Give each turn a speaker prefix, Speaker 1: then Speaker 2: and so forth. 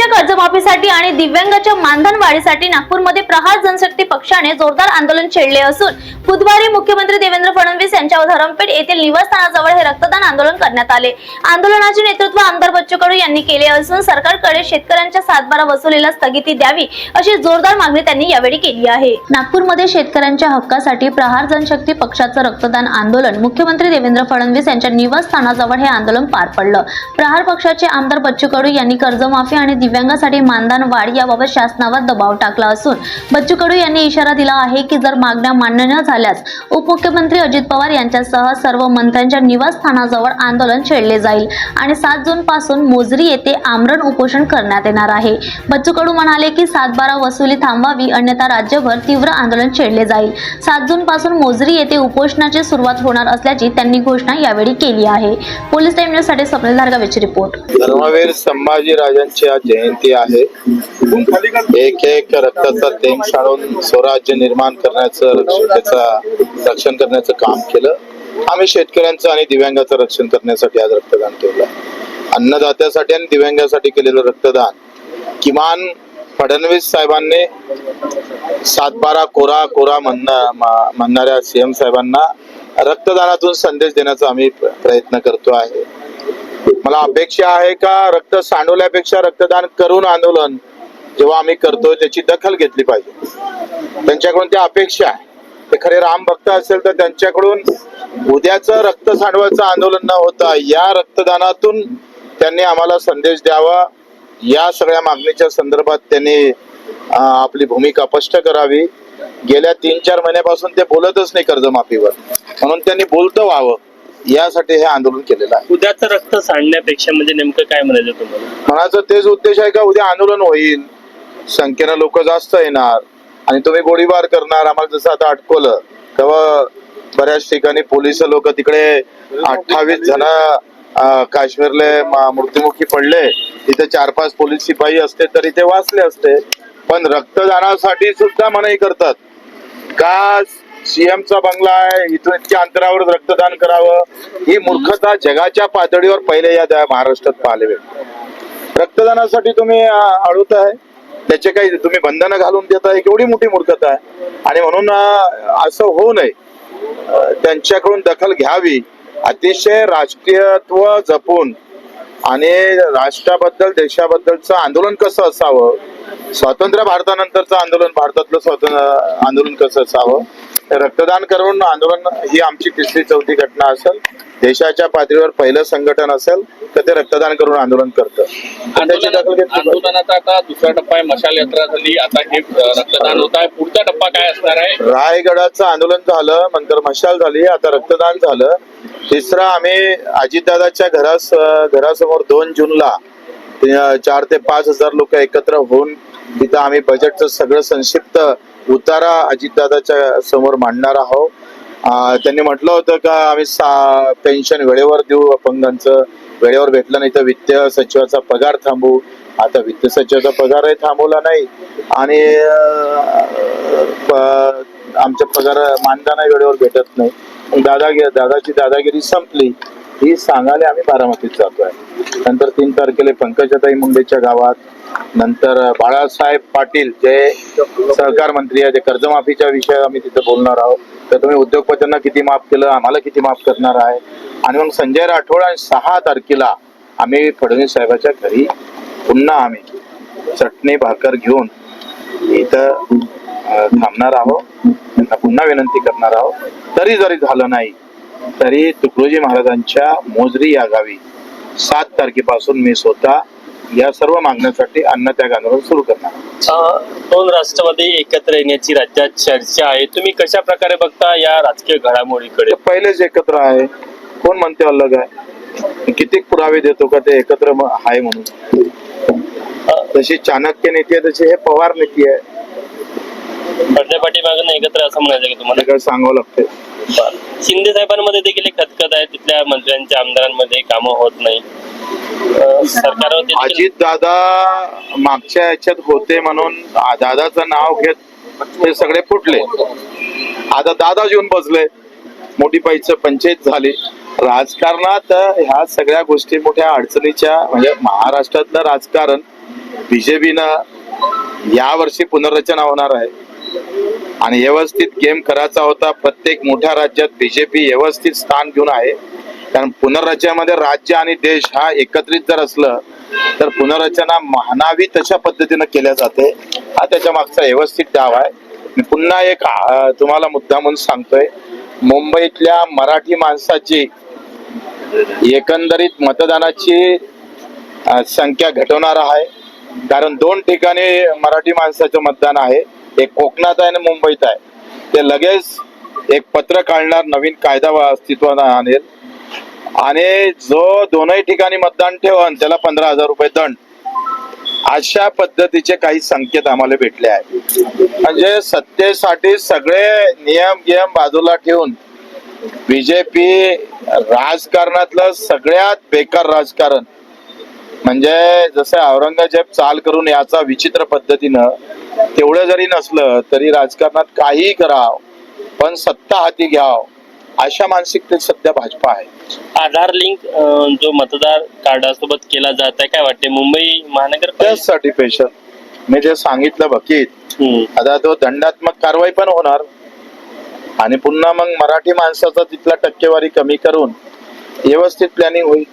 Speaker 1: शेतकऱ्यांच्या कर्जमाफीसाठी आणि दिव्यांगाच्या मानधन वाढीसाठी नागपूरमध्ये प्रहार जनशक्ती पक्षाने जोरदार आंदोलन छेडले असून बुधवारी मुख्यमंत्री देवेंद्र फडणवीस यांच्या धरमपेठ येथील निवासस्थानाजवळ हे रक्तदान आंदोलन करण्यात आले. आंदोलनाचे नेतृत्व आमदार बच्चू कडू यांनी केले असून सरकारकडे शेतकऱ्यांच्या सातबारा वसुलीला स्थगिती द्यावी अशी जोरदार मागणी त्यांनी यावेळी केली आहे. नागपूरमध्ये शेतकऱ्यांच्या हक्कासाठी प्रहार जनशक्ती पक्षाचं रक्तदान आंदोलन मुख्यमंत्री देवेंद्र फडणवीस यांच्या निवासस्थानाजवळ हे आंदोलन पार पडलं. प्रहार पक्षाचे आमदार बच्चू कडू यांनी कर्जमाफी आणि दिव्यांगासाठी मानधन वाढ याबाबत शासनावर दबाव टाकला असून बच्चू कडू यांनी इशारा दिला आहे की जर मागण्या मान्य न झाल्यास उपमुख्यमंत्री अजित पवार यांच्यासह सर्व मंत्र्यांच्या निवासस्थानाजवळ आंदोलन छेडले जाईल आणि सात जून पासून मोजरी येथे आमरण उपोषण करण्यात येणार आहे. बच्चू कडू म्हणाले की सातबारा वसुली थांबवावी अन्यथा राज्यभर तीव्र आंदोलन छेडले जाईल. सात जून पासून मोजरी येथे उपोषणाची सुरुवात होणार असल्याची त्यांनी घोषणा यावेळी केली आहे. पोलीस टाइम न्यूजसाठी स्वप्नील धारगावेची रिपोर्ट.
Speaker 2: धर्मवीर संभाजी राजांची आज विनंती आहे. एक एक रक्ताचा थेंब शाळून स्वराज्य निर्माण करण्याचं त्याचा रक्षण करण्याचं काम केलं. आम्ही शेतकऱ्यांचं आणि दिव्यांगाचं रक्षण करण्यासाठी आज रक्तदान केलं अन्नदात्यासाठी आणि दिव्यांगासाठी केलेलं रक्तदान किमान फडणवीस साहेबांनी सातबारा कोरा कोरा म्हणणं म्हणणाऱ्या सीएम साहेबांना रक्तदानातून संदेश देण्याचा आम्ही प्रयत्न करतो आहे. मला अपेक्षा आहे का रक्त सांडवल्यापेक्षा रक्तदान करून आंदोलन जेव्हा आम्ही करतोय त्याची दखल घेतली पाहिजे? त्यांच्याकडून त्या अपेक्षा आहे. ते खरे राम भक्त असेल तर त्यांच्याकडून उद्याच रक्त सांडवायचं आंदोलन न होता या रक्तदानातून त्यांनी आम्हाला संदेश द्यावा. या सगळ्या मागणीच्या संदर्भात त्यांनी आपली भूमिका स्पष्ट करावी. गेल्या तीन चार महिन्यापासून ते बोलतच नाही कर्जमाफीवर. म्हणून त्यांनी बोलतं व्हावं. यासाठी हे आंदोलन केलेलं आहे.
Speaker 3: उद्याचं रक्त सांडण्यापेक्षा म्हणजे नेमकं काय म्हणायचं तुम्हाला?
Speaker 2: मनाचा तेच उद्देश आहे का उद्या आंदोलन होईल? संख्येनं लोक जास्त येणार. आणि तुम्ही गोळीबार करणार आम्हाला जसं आता अटकवलं तेव्हा बऱ्याच ठिकाणी पोलीस लोक तिकडे अठ्ठावीस जण काश्मीरले मृत्युमुखी पडले. तिथे चार पाच पोलीस शिपाई असते तर इथे वाचले असते. पण रक्तदानासाठी सुद्धा मनाई करतात. का सीएमचा बंगला आहे इथून इतक्या अंतरावर रक्तदान करावं. ही मूर्खता जगाच्या पातळीवर पहिले या आहे महाराष्ट्रात पाहायला रक्तदानासाठी तुम्ही अडवत आहे. त्याचे काही तुम्ही बंधनं घालून देत आहे केवढी मोठी मूर्खता आहे. आणि म्हणून असं होऊ नये. त्यांच्याकडून दखल घ्यावी. अतिशय राष्ट्रीयत्व जपून आणि राष्ट्राबद्दल देशाबद्दलचं आंदोलन कसं असावं? स्वातंत्र्य भारतानंतरचं आंदोलन भारतातलं स्वातंत्र्य आंदोलन कसं असावं? रक्तदान करून आंदोलन ही आमची तिसरी चौथी घटना असेल. देशाच्या पातळीवर पहिलं संघटन असेल तर ते रक्तदान करून आंदोलन करतं.
Speaker 3: आंदोलनाचा आता दुसरा टप्पा आहे मशाल यात्रा झाली. आता हे रक्तदान होत आहे. पुढचा टप्पा काय असणार आहे?
Speaker 2: रायगडाचं आंदोलन झालं नंतर मशाल झाली आता रक्तदान झालं. तिसरा आम्ही अजितदादाच्या घरास घरासमोर दोन जूनला चार ते पाच हजार लोक एकत्र होऊन तिथं आम्ही बजेटचं सगळं संक्षिप्त उतारा अजितदादाच्या समोर मांडणार आहोत. त्यांनी म्हटलं होतं का आम्ही सा पेन्शन वेळेवर देऊ अपंगांचं वेळेवर भेटलं नाही तर वित्त सचिवाचा पगार थांबवू आता वित्त सचिवाचा पगारही थांबवला नाही. आणि आमच्या पगार मानधन वेळेवर भेटत नाही. दादागिरी दादाची दादागिरी संपली. ही सांगायला आम्ही बारामतीत जातोय. नंतर तीन तारखेला पंकजाताई मुंडेच्या गावात नंतर बाळासाहेब पाटील जे सहकार मंत्री आहे जे कर्जमाफीच्या विषयावर आम्ही तिथे बोलणार आहोत. तर तुम्ही उद्योगपतींना किती माफ केलं आम्हाला किती माफ करणार आहे? आणि मग संजय राठोड आणि सहा तारखेला आम्ही फडणवीस साहेबाच्या घरी पुन्हा आम्ही चटणी भाकर घेऊन इथं थांबणार आहोत. त्यांना पुन्हा विनंती करणार आहोत. तरी जरी झालं नाही तरी तुकडोजी महाराजांच्या मोजरी या गावी सात तारखेपासून मी स्वतः या सर्व मागण्यासाठी अन्नत्याग आंदोलन सुरू करणार.
Speaker 3: दोन राष्ट्रवादी एकत्र येण्याची राज्यात चर्चा आहे. तुम्ही कशा प्रकारे बघता या राजकीय घडामोडीकडे?
Speaker 2: पहिलेच एकत्र आहे. कोण म्हणते अलग आहे? किती पुरावे देतो का ते एकत्र आहे म्हणून? तशी चाणक्य नीती आहे तशी हे पवार नीती आहे.
Speaker 3: पाठीमागून एकत्र असं म्हणायचं की तुम्हाला?
Speaker 2: काय सांगावं लागतंय.
Speaker 3: शिंदे साहेबांमध्ये देखील एक खतखत आहे. तिथल्या मंत्र्यांच्या आमदारांमध्ये कामं होत नाही.
Speaker 2: अजित दादा मागच्या याच्यात होते म्हणून दादाचं नाव घेत ते सगळे फुटले. आता दादा येऊन बसले. मोठी पैसे पंचायत झाली. राजकारणात ह्या सगळ्या गोष्टी मोठ्या अडचणीच्या म्हणजे महाराष्ट्रातलं राजकारण बीजेपीनं या वर्षी पुनर्रचना होणार आहे. आणि व्यवस्थित गेम करायचा होता. प्रत्येक मोठ्या राज्यात बीजेपी व्यवस्थित स्थान घेऊन आहे. कारण पुनर्रचनेमध्ये राज्य आणि देश हा एकत्रित जर असलं तर पुनर्रचना म्हणावी तशा पद्धतीनं केल्या जाते. हा त्याच्या मागचा व्यवस्थित डाव आहे. मी पुन्हा एक तुम्हाला मुद्दा म्हणून सांगतोय. मुंबईतल्या मराठी माणसाची एकंदरीत मतदानाची संख्या घटवणार आहे. कारण दोन ठिकाणी मराठी माणसाचं मतदान आहे. एक कोकणात आहे आणि मुंबईत आहे. ते लगेच एक पत्र काढणार नवीन कायदा अस्तित्वात आणेल. आणि जो दोनही ठिकाणी मतदान ठेवन त्याला पंधरा हजार रुपये दंड. अशा पद्धतीचे काही संकेत आम्हाला भेटले आहेत. म्हणजे सत्तेसाठी सगळे नियम गियम बाजूला ठेवून बीजेपी राजकारणातलं सगळ्यात बेकार राजकारण म्हणजे जसे औरंगजेब चाल करून याचा विचित्र पद्धतीनं तेवढं जरी नसलं तरी राजकारणात काहीही कराव पण सत्ता हाती घ्याव. अशा मानसिकतेत सध्या भाजपा आहे.
Speaker 3: आधार लिंक जो मतदार कार्डासोबत केला जात आहे काय वाटते मुंबई महानगरपालिका
Speaker 2: त्याचसाठी पेशल मी जे सांगितलं बकीत
Speaker 3: हम्म.
Speaker 2: आता तो दंडात्मक कारवाई पण होणार. आणि पुन्हा मग मराठी माणसाचा तिथला टक्केवारी कमी करून व्यवस्थित प्लॅनिंग होईल.